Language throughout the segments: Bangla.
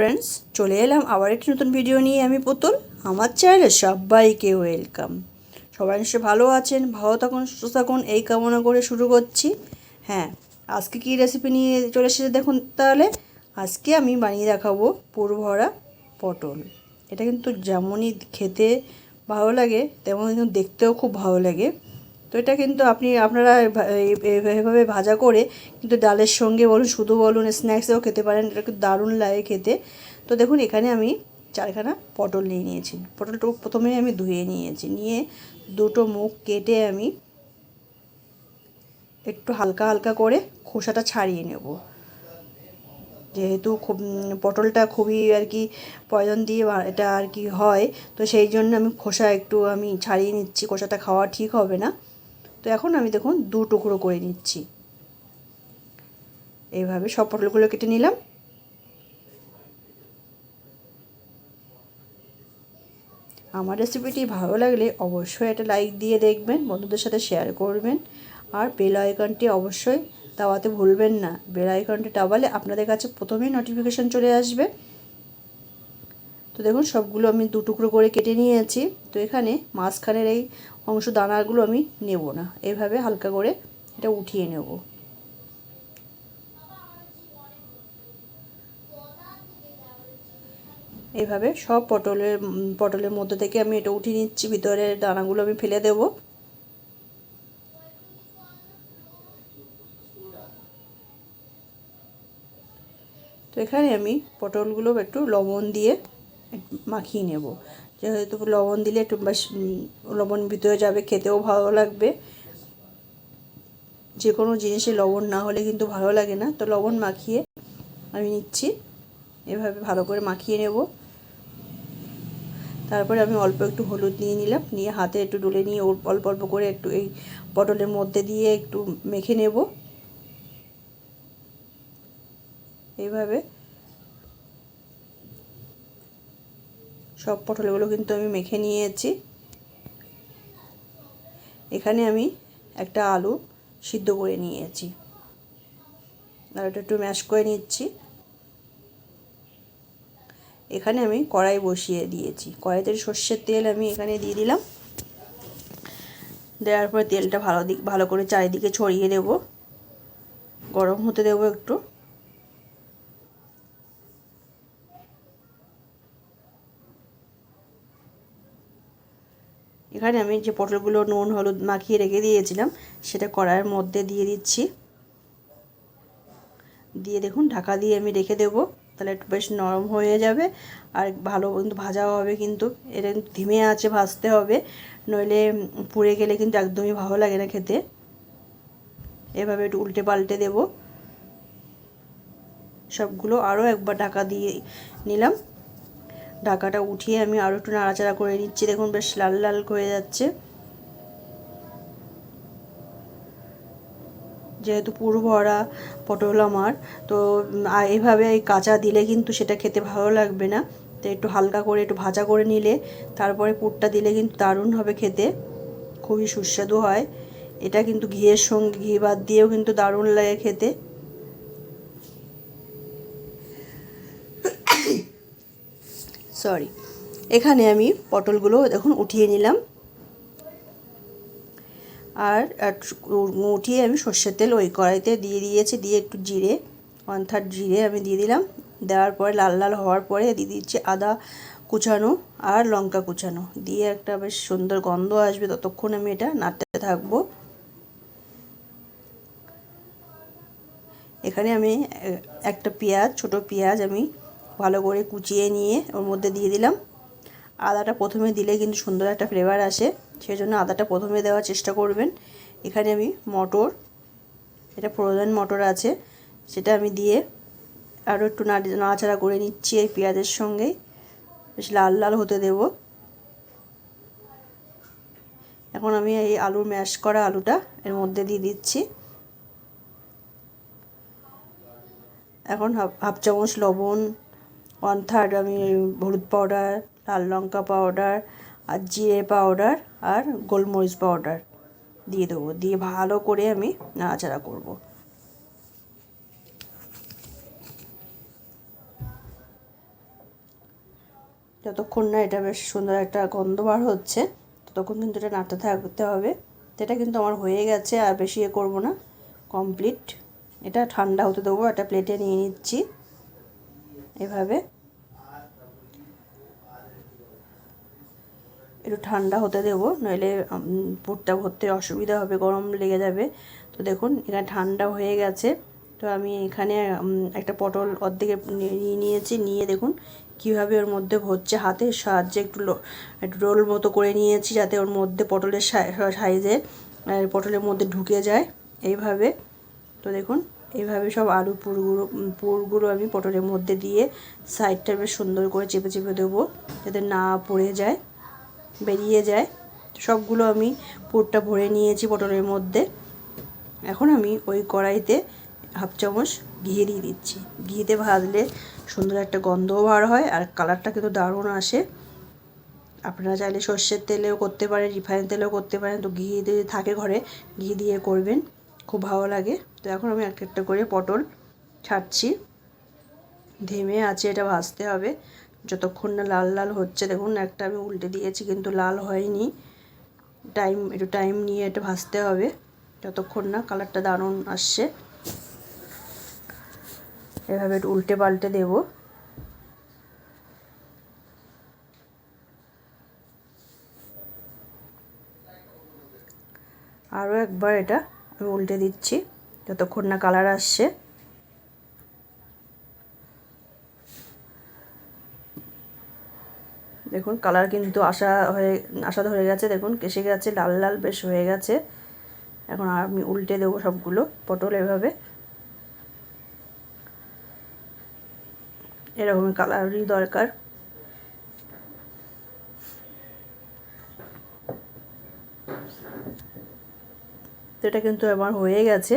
ফ্রেন্ডস চলে এলাম আবার একটি নতুন ভিডিও নিয়ে আমি পুতুল। আমার চ্যানেলে সবাইকে ওয়েলকাম সবাই নিশ্চয়ই ভালো আছেন, ভালো থাকুন, সুস্থ থাকুন, এই কামনা করে শুরু করছি। হ্যাঁ আজকে কী রেসিপি নিয়ে চলে এসেছে দেখুন তাহলে। আজকে আমি বানিয়ে দেখাবো পুর ভরা পটল। এটা কিন্তু যেমনই খেতে ভালো লাগে তেমন কিন্তু দেখতেও খুব ভালো লাগে। তো এটা কিন্তু আপনি, আপনারা এভাবে ভাজা করে কিন্তু ডালের সঙ্গে বলুন, শুধু বলুন, স্ন্যাক্সেও খেতে পারেন। এটা কিন্তু দারুণ লাগে খেতে। তো দেখুন, এখানে আমি চারখানা পটল নিয়ে নিয়েছি। পটলটা প্রথমে আমি ধুয়ে নিয়েছি। নিয়ে দুটো মুখ কেটে আমি একটু হালকা হালকা করে খোসাটা ছাড়িয়ে নেব। যেহেতু খুব, পটলটা খুবই আর কি পয়জন দিয়ে এটা আর কি হয়, তো সেই জন্য আমি খোসা একটু আমি ছাড়িয়ে নিচ্ছি। খোসাটা খাওয়া ঠিক হবে না। তো এখন আমি দেখুন দু টুকরো করে নিচ্ছি। এইভাবে সব পটলগুলো কেটে নিলাম। আমার রেসিপিটি ভালো লাগলে অবশ্যই একটা লাইক দিয়ে দেখবেন, বন্ধুদের সাথে শেয়ার করবেন। আর বেল আইকনটি অবশ্যই দাবাতে ভুলবেন না। বেল আইকনটি দাবালে আপনাদের কাছে প্রথমেই নোটিফিকেশান চলে আসবে। তো দেখুন সবগুলো আমি দু টুকরো করে কেটে নিয়েছি। তো এখানে মাঝখানের এই অংশ দানাগুলো আমি নেব না। এভাবে হালকা করে এটা উঠিয়ে নেব। এভাবে সব পটলের পটলের মধ্যে থেকে আমি এটা উঠিয়ে নিচ্ছি। ভিতরের দানাগুলো আমি ফেলে দেবো। তো এখানে আমি পটলগুলো একটু লবণ দিয়ে মাখিয়ে নেব। যেহেতু লবণ দিলে একটু বেশ লবণ ভিতরে যাবে, খেতেও ভালো লাগবে। যে কোনো জিনিসে লবণ না হলে কিন্তু ভালো লাগে না। তো লবণ মাখিয়ে আমি নিচ্ছি। এভাবে ভালো করে মাখিয়ে নেব। তারপরে আমি অল্প একটু হলুদ নিয়ে নিলাম। নিয়ে হাতে একটু ডলে নিয়ে অল্প অল্প করে একটু এই পটলের মধ্যে দিয়ে একটু মেখে নেব। এইভাবে সব পটলগুলো কিন্তু আমি মেখে নিয়েছি। এখানে আমি একটা আলু সিদ্ধ করে নিয়েছি। আলুটা একটু ম্যাশ করে নিচ্ছি। এখানে আমি কড়াই বসিয়ে দিয়েছি। কড়াইতে সর্ষের তেল আমি এখানে দিয়ে দিলাম। দেওয়ার পরে তেলটা ভালো দিক ভালো করে চারিদিকে ছড়িয়ে দেব। গরম হতে দেবো একটু। এখানে আমি যে পটলগুলো নুন, হলুদ মাখিয়ে রেখে দিয়েছিলাম, সেটা কড়াইয়ের মধ্যে দিয়ে দিচ্ছি। দিয়ে দেখুন, ঢাকা দিয়ে আমি রেখে দেবো। তাহলে একটু বেশ নরম হয়ে যাবে আর ভালো কিন্তু ভাজাও হবে কিন্তু। এটা ধিমে আছে, ভাজতে হবে। নইলে পুড়ে গেলে কিন্তু একদমই ভালো লাগে না খেতে। এভাবে একটু উল্টে পাল্টে দেব। সবগুলো আরও একবার ঢাকা দিয়ে নিলাম। ঢাকাটা উঠিয়ে আমি আরও একটু নাড়াচাড়া করে নিচ্ছি। দেখুন বেশ লাল লাল হয়ে যাচ্ছে। যেহেতু পুরো ভরা পটল আমার, তো এভাবে কাঁচা দিলে কিন্তু সেটা খেতে ভালো লাগবে না। তো একটু হালকা করে একটু ভাজা করে নিলে তারপরে পুরটা দিলে কিন্তু দারুণ হবে খেতে। খুবই সুস্বাদু হয়। এটা কিন্তু ঘিয়ের সঙ্গে, ঘি বাদ দিয়েও কিন্তু দারুণ লাগে খেতে। সরি এখানে আমি পটলগুলো দেখুন উঠিয়ে নিলাম। আর উঠিয়ে আমি সর্ষের তেল ওই কড়াইতে দিয়ে দিয়েছি, দিয়ে একটু জিরে ওয়ান থার্ড জিরে আমি দিয়ে দিলাম। দেওয়ার পরে লাল লাল হওয়ার পরে দিয়ে দিচ্ছি আদা কুচানো আর লঙ্কা কুচানো। দিয়ে একটা বেশ সুন্দর গন্ধ আসবে ততক্ষণ আমি এটা নাড়তে থাকব। এখানে আমি একটা পেঁয়াজ, ছোট পেঁয়াজ আমি ভালো করে কুচিয়ে নিয়ে ওর মধ্যে দিয়ে দিলাম। আদাটা প্রথমে দিলে কিন্তু সুন্দর একটা ফ্লেভার আসে সেই জন্য আদাটা প্রথমে দেওয়ার চেষ্টা করবেন। এখানে আমি মটর, এটা ফ্রোজেন মটর আছে, সেটা আমি দিয়ে আরও একটু নাড়াচাড়া করে নিচ্ছি এই পেঁয়াজের সঙ্গে। বেশ লাল লাল হতে দেব। এখন আমি এই আলুর ম্যাশ করা আলুটা এর মধ্যে দিয়ে দিচ্ছি। এখন হাফ হাফ চামচ লবণ ওয়ান থার্ড আমি হলুদ পাউডার লাল লঙ্কা পাউডার আর জিরে পাউডার আর গোলমরিচ পাউডার দিয়ে দেবো। দিয়ে ভালো করে আমি নাড়াচাড়া করব। যতক্ষণ না এটা বেশ সুন্দর একটা গন্ধ বার হচ্ছে, ততক্ষণ কিন্তু এটা নাড়তে থাকতে হবে। এটা কিন্তু আমার হয়ে গেছে, আর বেশি এ করব না। কমপ্লিট এটা ঠান্ডা হতে দেবো, একটা প্লেটে নিয়ে নিচ্ছি। এভাবে। একটু ঠান্ডা হতে দেবো, নইলে পুরটা ভরতে অসুবিধা হবে, গরম লেগে যাবে। তো দেখুন, এখানে ঠান্ডা হয়ে গেছে। তো আমি এখানে একটা পটল অর্ধেকে নিয়ে নিয়েছি, নিয়ে দেখুন কীভাবে ওর মধ্যে ভরছে হাতের সাহায্যে একটু একটু রোল মতো করে নিয়েছি যাতে ওর মধ্যে পটলের সাইজে পটলের মধ্যে ঢুকে যায়। এইভাবে। তো দেখুন এইভাবে সব আলু পুরগুলো পুরগুলো আমি পটলের মধ্যে দিয়ে সাইডটা বেশ সুন্দর করে চেপে চেপে দেবো যাতে না পড়ে যায়, বেরিয়ে যায়। সবগুলো আমি পুরটা ভরে নিয়েছি পটলের মধ্যে। এখন আমি ওই কড়াইতে হাফ চামচ ঘি দিয়ে দিচ্ছি। ঘিতে ভাজলে সুন্দর একটা গন্ধও বার হয় আর কালারটা কিন্তু দারুণ আসে। আপনারা চাইলে সর্ষের তেলেও করতে পারেন, রিফাইন তেলেও করতে পারেন। তো ঘি যদি থাকে ঘরে, ঘি দিয়ে করবেন। খুব ভালো লাগে। তো এখন আমি এক একটা করে পটল ছাড়ছি। ধেমে আছে, এটা ভাজতে হবে। যতক্ষণ না লাল লাল হচ্ছে, দেখুন একটা আমি উল্টে দিয়েছি, কিন্তু লাল হয়নি। টাইম একটু টাইম নিয়ে এটা ভাজতে হবে। যতক্ষণ না কালারটা দারুণ আসছে। এভাবে একটু উল্টে পাল্টে দেবো। আরও একবার এটা আমি উল্টে দিচ্ছি, যতক্ষণ না কালার আসছে। দেখুন কালার কিন্তু আসা হয়ে, আসা ধরে গেছে, দেখুন, কেসে গেছে, লাল লাল বেশ হয়ে গেছে। এখন আমি উল্টে দেবো সবগুলো, পটল এভাবে। এরকমই কালারই দরকার। তো এটা কিন্তু আমার হয়ে গেছে।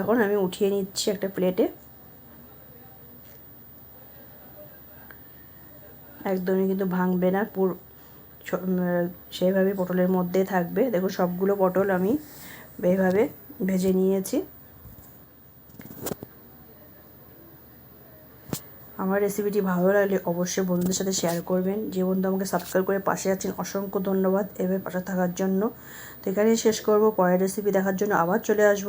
এখন আমি উঠিয়ে নিচ্ছি একটা প্লেটে। একদমই কিন্তু ভাঙবে না, পুরো সেইভাবে পটলের মধ্যে থাকবে। দেখো সবগুলো পটল আমি এইভাবে ভেজে নিয়েছি। আমার রেসিপিটি ভালো লাগলে অবশ্যই বন্ধুদের সাথে শেয়ার করবেন। যে বন্ধু আমাকে সাবস্ক্রাইব করে পাশে আছেন, অসংখ্য ধন্যবাদ এভাবে পাশে থাকার জন্য। তো এখানেই শেষ করব। পরের রেসিপি দেখার জন্য আবার চলে আসব।